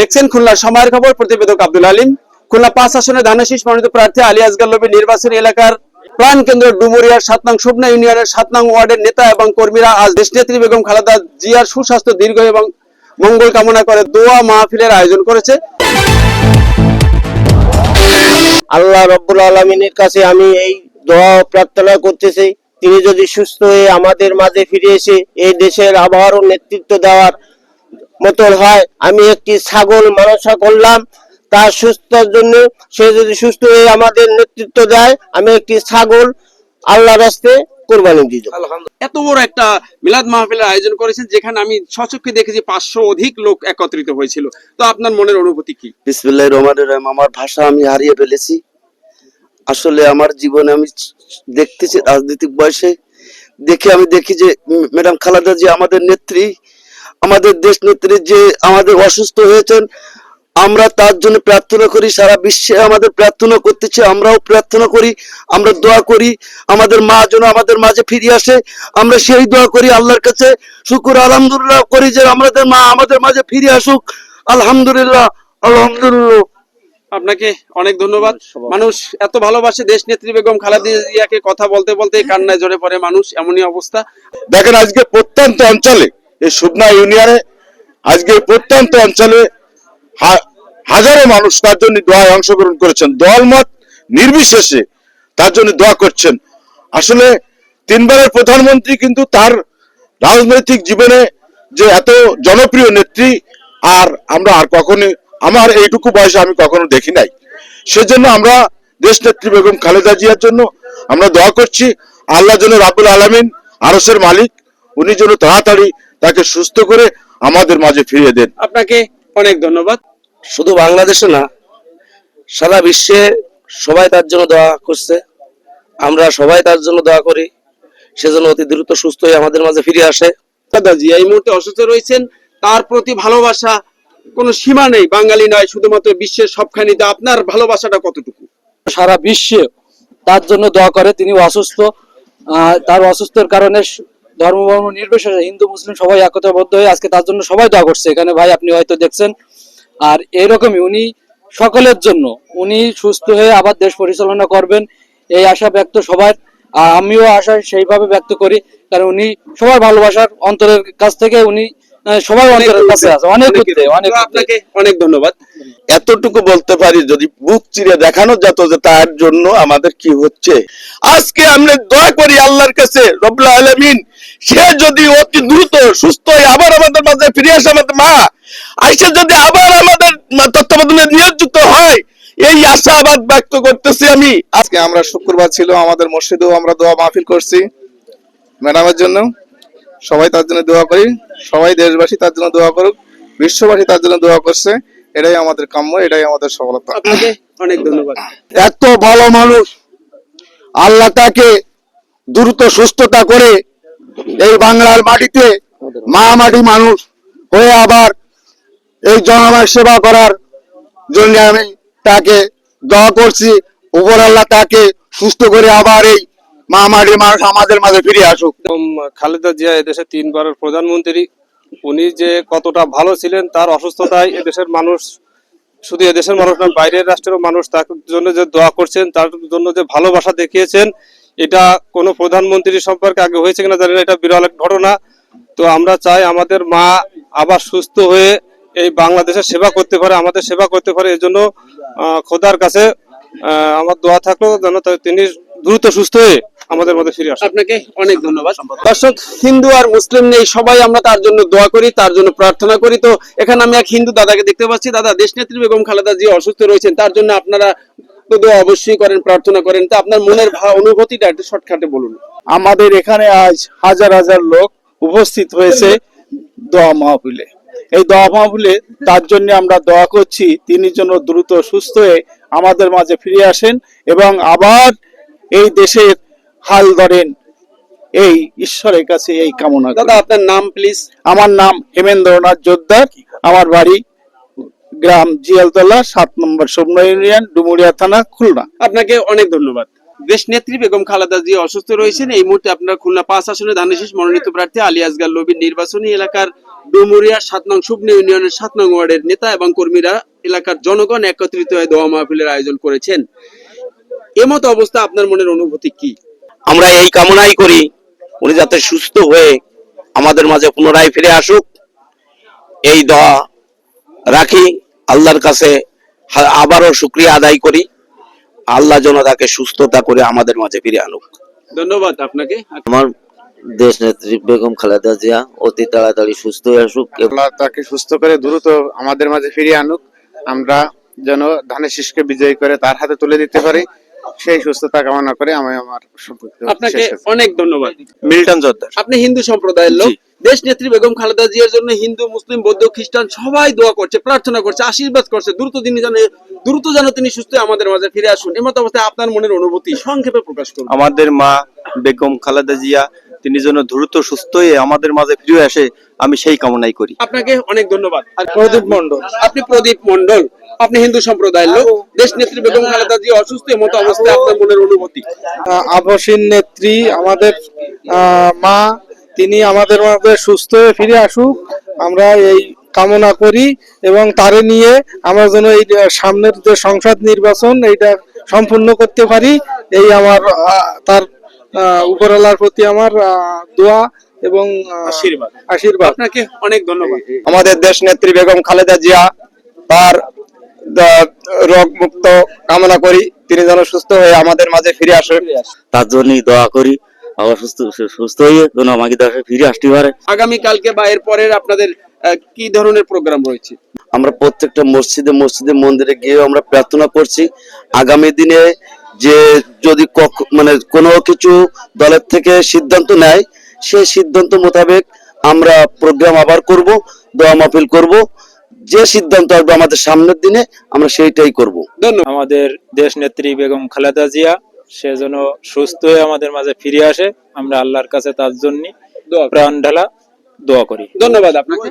দেখছেন খুলনার সময়ের খবর, প্রতিবেদক আব্দুল আলিম খুলনা পাঁচ আসনে ধানাশীষ মনোনীত প্রার্থী আলী আসগার লবি নির্বাচনী এলাকার প্রাণ কেন্দ্র ডুমুরিয়ার সাত নং সুবনা ইউনিয়নের সাত নং ওয়ার্ডের নেতা এবং কর্মীরা আজ দেশনেত্রী বেগম খালেদা জিয়ার সুস্বাস্থ্য দীর্ঘ এবং মঙ্গল কামনা করে দোয়া মাহফিলের আয়োজন করেছে। আল্লাহ রব্বুল আলমিনের কাছে আমি এই দোয়া প্রার্থনা করতেছি, তিনি যদি সুস্থ হয়ে আমাদের মাঝে ফিরে এসে এই দেশের আবারও নেতৃত্ব দেওয়ার মতন হয়। আমি একটি ছাগল মানসা করলাম তার সুস্থতার জন্য সে যদি সুস্থ হয়ে আমাদের নেতৃত্ব দেয় আমি একটি ছাগল আল্লাহ রাস্তে কোরবানি দিয়ে দেবো। এত বড় একটা মিলাদ মাহফিলের আয়োজন করেছেন যেখানে আমি সচক্ষে দেখেছি পাঁচশো অধিক লোক একত্রিত হয়েছিল। তো আপনার মনের অনুভূতি কি? বিসমিল্লাহ রহমানুর রহিম আমার ভাষা আমি হারিয়ে ফেলেছি। আসলে আমার জীবনে আমি দেখতেছি রাজনৈতিক বয়সে দেখে আমি দেখি যে ম্যাডাম খালেদা জি আমাদের নেত্রী। আমাদের দেশ নেত্রী যে আমাদের অসুস্থ হয়েছেন আমরা তার জন্য প্রার্থনা করি সারা বিশ্বে আমাদের প্রার্থনা করতেছে আমরাও প্রার্থনা করি আমরা দোয়া করি আমাদের মা যেন আমাদের মাঝে ফিরে আসে আমরা সেই দোয়া করি আল্লাহর কাছে শুকুর আলহামদুলিল্লাহ করি যে আমাদের মা আমাদের মাঝে ফিরে আসুক আলহামদুলিল্লাহ আলহামদুলিল্লাহ। আপনাকে অনেক ধন্যবাদ। মানুষ এত ভালোবাসে দেশ নেত্রী বেগম খালেদা জিয়াকে কথা বলতে বলতে কান্নায় জড়ে পড়ে মানুষ এমনই অবস্থা। দেখেন আজকে প্রত্যন্ত অঞ্চলে এই সুবনা ইউনিয়নে আজকে প্রত্যন্ত অঞ্চলে হাজারো মানুষ তার জন্য দোয়ায় অংশগ্রহণ করেছেন। দলমত নির্বিশেষে তার জন্য দোয়া করছেন। আসলে তিনবারের প্রধানমন্ত্রী কিন্তু তার রাজনৈতিক জীবনে যে এত জনপ্রিয় নেত্রী আর আমরা আর কখনো আমার এইটুকু বয়সে আমি কখনো দেখি নাই। সেজন্য আমরা দেশ নেত্রী বেগম খালেদা জিয়ার জন্য আমরা দোয়া করছি। আল্লাহ যেন রাবুল আলমিন আরসের মালিক, উনি যেন তাড়াতাড়ি তাকে সুস্থ করে আমাদের মাঝে ফিরিয়ে দেন। আপনাকে অনেক ধন্যবাদ। শুধু বাংলাদেশে না সারা বিশ্বে সবাই তার জন্য দোয়া করছে। আমরা সবাই তার জন্য দোয়া করি সেজন্য অতি দ্রুত সুস্থ হয়ে আমাদের মাঝে ফিরে আসে। খালেদা জিয়া এই মুহূর্তে অসুস্থ রয়েছেন তার প্রতি ভালোবাসা কোনো সীমা নেই বাঙালি নয় শুধুমাত্র বিশ্বের সবখানিতে আপনার ভালোবাসাটা কতটুকু? সারা বিশ্বে তার জন্য দোয়া করে তিনি অসুস্থ। তার অসুস্থের কারণে ধর্ম বর্ম নির্বিশেষে হিন্দু মুসলিম সবাই একতাবদ্ধ হয়ে আজকে তার জন্য সবাই দোয়া করছে। এখানে ভাই আপনি হয়তো দেখছেন। আর এরকমই উনি সকলের জন্য উনি সুস্থ হয়ে আবার দেশ পরিচালনা করবেন এই আশা ব্যক্ত সবার। আর আমিও আশা সেইভাবে ব্যক্ত করি কারণ উনি সবার ভালোবাসার অন্তরের কাছ থেকে উনি সবার অন্তরের কাছে আছে। অনেক অনেক আপনাকে অনেক ধন্যবাদ। এতটুকু বলতে পারি যদি বুক চিরে দেখানো যেত যে তার জন্য আমাদের কি হচ্ছে। আজকে আমরা দয়া করি আল্লাহর কাছে রবুল আলমিন সে যদি অতি দ্রুত সুস্থ হয়ে আবার আমাদের মাঝে ফিরে আসে আমাদের মা আইসে যদি আবার আমাদের তত্ত্বাবধানে নিয়োজিত হয় এই আশাবাদ ব্যক্ত করতেছি আমি। আজকে আমরা শুক্রবার ছিল আমাদের মসজিদেও আমরা দোয়া মাহফিল করছি ম্যাডামের জন্য। সবাই তার জন্য দোয়া করি সবাই দেশবাসী তার জন্য দোয়া করুক বিশ্ববাসী তার জন্য দোয়া করছে এটাই আমাদের কাম্য এটাই আমাদের সফলতা। অনেক ধন্যবাদ। এত ভালো মানুষ আল্লাহ তাকে দ্রুত সুস্থতা করে এই বাংলার মাটিতে মা মাটি মানুষ হয়ে আবার এই জনগণের সেবা করার জন্য আমি তাকে দোয়া করছি। উপর আল্লাহ তাকে সুস্থ করে আবার এই মা মাটি মানুষ আমাদের মাঝে ফিরে আসুক। খালেদা জিয়া এদেশের তিনবারের প্রধানমন্ত্রী। উনি যে কতটা ভালো ছিলেন, তার অসুস্থতায় এদেশের মানুষ, শুধু এদেশের মানুষ না, বাইরের রাষ্ট্রের মানুষ তার জন্য যে দোয়া করছেন, তার জন্য যে ভালোবাসা দেখিয়েছেন এটা কোনো প্রধানমন্ত্রী সম্পর্কে আগে হয়েছে কিনা জানি না এটা বিরল এক ঘটনা। তো আমরা চাই আমাদের মা আবার সুস্থ হয়ে এই বাংলাদেশের সেবা করতে পারে আমাদের সেবা করতে পারে এই জন্য খোদার কাছে আমার দোয়া থাকল যেন তিনি দ্রুত সুস্থ হয়ে আমাদের মধ্যে ফিরে আসে আপনাকে অনেক ধন্যবাদ। দর্শক হিন্দু আর মুসলিম নেই সবাই আমরা তার জন্য দোয়া করি তার জন্য প্রার্থনা করি। তো এখানে আমি এক হিন্দু দাদাকে দেখতে পাচ্ছি। দাদা দেশনেত্রী বেগম খালেদা জি অসুস্থ রয়েছেন তার জন্য আপনারা তো দোয়া অবশ্যই করেন প্রার্থনা করেন। তো আপনার মনের অনুভূতিটা একটু শর্টকাটে বলুন। আমাদের এখানে আজ হাজার হাজার লোক উপস্থিত হয়েছে দোয়া মাহফিলে। এই দোয়া মাহফিলে তার জন্য আমরা দোয়া করছি তিনি যেন দ্রুত সুস্থ হয়ে আমাদের মাঝে ফিরে আসেন এবং আবার এই দেশের হাল ধরেন। এই ঈশ্বরের কাছে এই কামনা দাদা আপনার নাম প্লিজ আমার নাম হেমেন্দ্রনাথ জোদ্দার আমার বাড়ি গ্রাম জিয়ালতলা সাত নম্বর সোমন ইউনিয়ন ডুমুরিয়া থানা খুলনা। আপনাকে অনেক ধন্যবাদ। দেশ নেত্রী বেগম খালেদা জি অসুস্থ রয়েছেন। এই মুহূর্তে আপনার খুলনা পাঁচ আসনে ধানেশীষ মনোনীত প্রার্থী আলী আসগার লবির নির্বাচনী এলাকার ডুমুরিয়া সাত নং শুভনা ইউনিয়নের সাত নং ওয়ার্ডের নেতা এবং কর্মীরা এলাকার জনগণ একত্রিত হয়ে দোয়া মাহফিলের আয়োজন করেছেন। এমত অবস্থা আপনার মনের অনুভূতি কি? আমরা এই কামনাই করি উনি যাতে সুস্থ হয়ে আমাদের মাঝে পুনরায় ফিরে আসুক। এই দোয়া রাখি। আল্লাহর কাছে আবারও শুক্রিয়া আদায় করি। আল্লাহ যেন তাকে সুস্থতা করে আমাদের মাঝে ফিরে আনুক। ধন্যবাদ আপনাকে। আমার দেশ নেত্রী বেগম খালেদা জিয়া অতি তাড়াতাড়ি সুস্থ হয়ে আসুক। আল্লাহ তাকে সুস্থ করে দ্রুত আমাদের মাঝে ফিরিয়ে আনুক। আমরা যেন ধানের শীষকে বিজয়ী করে তার হাতে তুলে দিতে পারি। সেই সুস্থতা কামনা করে আমি আমার সম্পর্ক আপনাকে অনেক ধন্যবাদ। মিল্টন জর্দার আপনি হিন্দু সম্প্রদায়ের লোক। দেশ নেত্রী বেগম খালেদা জিয়ার জন্য হিন্দু মুসলিম বৌদ্ধ খ্রিস্টান সবাই দোয়া করছে প্রার্থনা করছে আশীর্বাদ করছে। দ্রুত তিনি যেন দ্রুত যেন তিনি সুস্থ আমাদের মাঝে ফিরে আসুন। এমত অবস্থায় আপনার মনের অনুভূতি সংক্ষেপে প্রকাশ করুন। আমাদের মা বেগম খালেদা জিয়া তিনি যেন দ্রুত সুস্থ হয়ে আমাদের মাঝে ফিরে আসে আমি সেই কামনাই করি। আপনাকে অনেক ধন্যবাদ। আর প্রদীপ মন্ডল আপনি প্রদীপ মন্ডল আপনি হিন্দু সম্প্রদায়ের লোক। দেশ নেত্রী বেগম খালেদা জিয়া অসুস্থ এমত অবস্থায় আপনার মনের অনুভূতি। আবসীন নেত্রী আমাদের আহ, মা তিনি আমাদের মাঝে সুস্থ হয়ে ফিরে আসুক। আমরা এই কামনা করি এবং তারে নিয়ে আমরা যেন এই সামনের যে সংসদ নির্বাচন এইটা সম্পূর্ণ করতে পারি। এই আমার তার আহ, উপরওয়ালার প্রতি আমার আহ, দোয়া এবং আশীর্বাদ। আশীর্বাদ। আপনাকে অনেক ধন্যবাদ। আমাদের দেশ নেত্রী বেগম খালেদা জিয়া তার রোগ মুক্ত কামনা করি। তিনি যেন সুস্থ হয়ে আমাদের মাঝে ফিরে আসেন তার জন্যই দোয়া করি। আবার সুস্থ সুস্থ হয়ে যেন আমাকে দেশে ফিরে আসতে পারে। আগামী কালকে বা এর পরের আপনাদের কি ধরনের প্রোগ্রাম রয়েছে? আমরা প্রত্যেকটা মসজিদে মসজিদে মন্দিরে গিয়ে আমরা প্রার্থনা করছি। আগামী দিনে যে যদি মানে কোনো কিছু দলের থেকে সিদ্ধান্ত নেয় সেই সিদ্ধান্ত মোতাবেক আমরা প্রোগ্রাম আবার করব দোয়া মাহফিল করব। যে সিদ্ধান্ত আসবে আমাদের সামনের দিনে আমরা সেইটাই করব। ধন্যবাদ। আমাদের দেশ নেত্রী বেগম খালেদা জিয়া সে যেন সুস্থ হয়ে আমাদের মাঝে ফিরে আসে। আমরা আল্লাহর কাছে তার জন্য। প্রাণ ঢালা দোয়া করি। ধন্যবাদ আপনাকে।